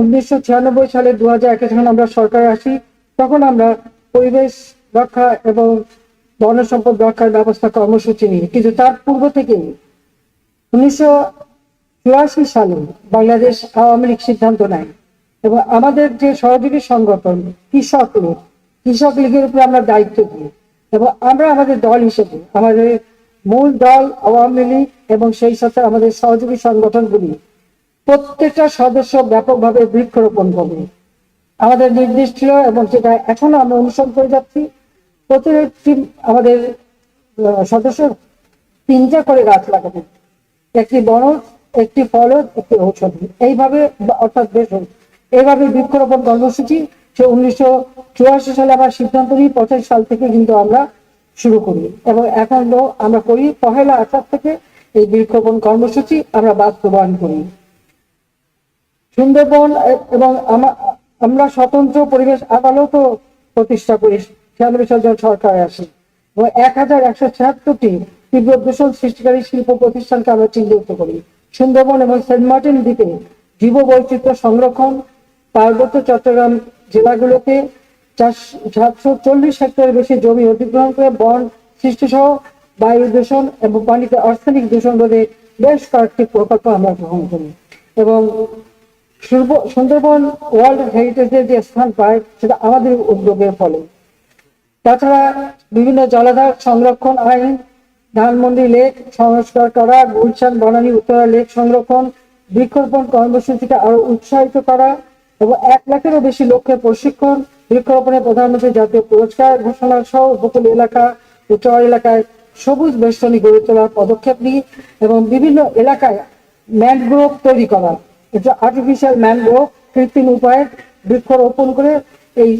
উনিশশো ছিয়ানব্বই সালে দু হাজার একে যখন আমরা সরকারে আসি, তখন আমরা পরিবেশ রক্ষা এবং বন সম্পদ রক্ষার ব্যবস্থা কর্মসূচি নিই। কিন্তু তার পূর্ব থেকে উনিশশো চুরাশি সালে বাংলাদেশ আওয়ামী লীগ সিদ্ধান্ত নেয় এবং আমাদের যে সহযোগী সংগঠন, কৃষক লীগ, কৃষক লীগের উপরে আমরা দায়িত্ব দিই এবং আমরা আমাদের দল হিসেবে, আমাদের মূল দল আওয়ামী লীগ এবং সেই সাথে আমাদের সহযোগী সংগঠনগুলি প্রত্যেকটা সদস্য ব্যাপকভাবে বৃক্ষরোপণ করবে। আমাদের নির্দেশ ছিল এবং সেটা এখনও আমরা অনুসরণ করে যাচ্ছি। প্রতিটি আমাদের সদস্য তিনটা করে গাছ লাগাবে। একটি বনজ, একটি ফলজ, একটি ঔষধি। এইভাবে অর্থাৎ বেসন এইভাবে বৃক্ষরোপণ কর্মসূচি সে উনিশশো চুরাশি সালে আমরা সিদ্ধান্ত নিই পঁচাশি সাল থেকে কিন্তু আমরা শুরু করি। এবং এখনও আমরা করি, পহেলা আষাঢ় থেকে এই বৃক্ষরোপণ কর্মসূচি আমরা বাস্তবায়ন করি। সুন্দরবন এবং আমরা স্বতন্ত্র পরিবেশ আদালতও প্রতিষ্ঠা করি ছিয়ানব্বই সাল যখন সরকারে আসে এবং এক হাজার একশো ছিয়াত্তরটি তীব্র দূষণ সৃষ্টিকারী শিল্প প্রতিষ্ঠানকে আমরা চিহ্নিত করি। সুন্দরবন এবং সেন্ট মার্টিন দ্বীপে জীব বৈচিত্র্য সংরক্ষণ, পার্বত্য চট্টগ্রাম জেলাগুলোতে চারশো চল্লিশ হেক্টরের বেশি জমি অধিগ্রহণ করে বন সৃষ্টি সহ বায়ু দূষণ এবং পানিতে অর্থনিক দূষণ রোধে বেশ কয়েকটি প্রকল্প আমরা গ্রহণ করি। এবং সুন্দরবন ওয়ার্ল্ড হেরিটেজের যে স্থান পায়, সেটা আমাদের উদ্যোগের ফলে। তাছাড়া বিভিন্ন জলাধার সংরক্ষণ আইন, ধানমন্ডি লেক সংস্কার করা, গুলশান, বনানী, উত্তরা লেক সংরক্ষণ, বৃক্ষরোপণ কর্মসূচিকে আরও উৎসাহিত করা এবং এক লাখেরও বেশি লক্ষ্যের প্রশিক্ষণ, বৃক্ষরোপণে প্রধানমন্ত্রী জাতীয় পুরস্কার ঘোষণা সহ উপকূল এলাকা, উত্তর এলাকায় সবুজ বেষ্টনী গড়ে তোলার পদক্ষেপ নিই এবং বিভিন্ন এলাকায় ম্যানগ্রোভ তৈরি করা এটা আর্টিফিশিয়াল ম্যানগ্রোভ কৃত্রিম উপায়ে বৃক্ষরোপণ করে এই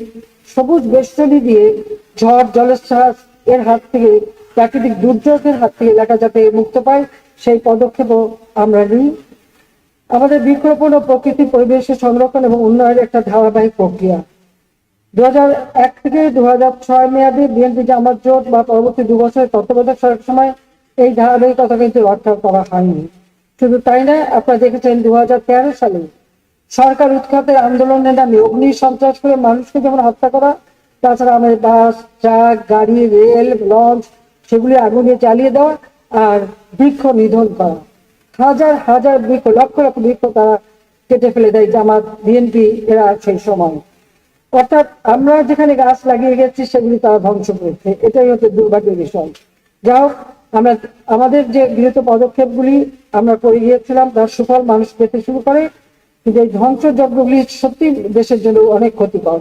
সবুজ বেষ্টনী দিয়ে ঝড়, জলোচ্ছ্বাস এর হাত থেকে, প্রাকৃতিক দুর্যোগের হাত থেকে এলাকা যাতে মুক্ত পায়, সেই পদক্ষেপও আমরা নিই। আমাদের বৃক্ষরোপণ ও প্রকৃতি পরিবেশের সংরক্ষণ এবং উন্নয়নের একটা ধারাবাহিক প্রক্রিয়া। দু এক থেকে দু ছয় মেয়াদে বিএনপি জামাত জোট বা পরবর্তী দু বছরের তত্ত্বাবধায়ক সরকারের সময় এই ধারাবাহিকতা কিন্তু রক্ষা করা হয়নি। শুধু তাই নয় আপনারা দেখেছেন দু সালে সরকার উৎখাতের আন্দোলনের নামে অগ্নি সন্ত্রাস করে মানুষকে যেমন হত্যা করা, তাছাড়া আমাদের বাস, ট্রাক, গাড়ি, রেল, লঞ্চ, সেগুলি আগুনে জ্বালিয়ে দেওয়া আর বৃক্ষ নিধন করা। হাজার হাজার বৃক্ষ, লক্ষ লক্ষ বৃক্ষ তারা কেটে ফেলে দেয় জামাত, বিএনপি, এরা সেই সময়। অর্থাৎ আমরা যেখানে গাছ লাগিয়ে গেছি, সেগুলি তারা ধ্বংস করেছে। এটাই হচ্ছে দুর্ভাগ্যের বিষয়। যা হোক আমরা, আমাদের যে গৃহীত পদক্ষেপগুলি আমরা করে গিয়েছিলাম, তার সুফল মানুষ পেতে শুরু করে। কিন্তু এই ধ্বংসযজ্ঞগুলি সত্যি দেশের জন্য অনেক ক্ষতিকর।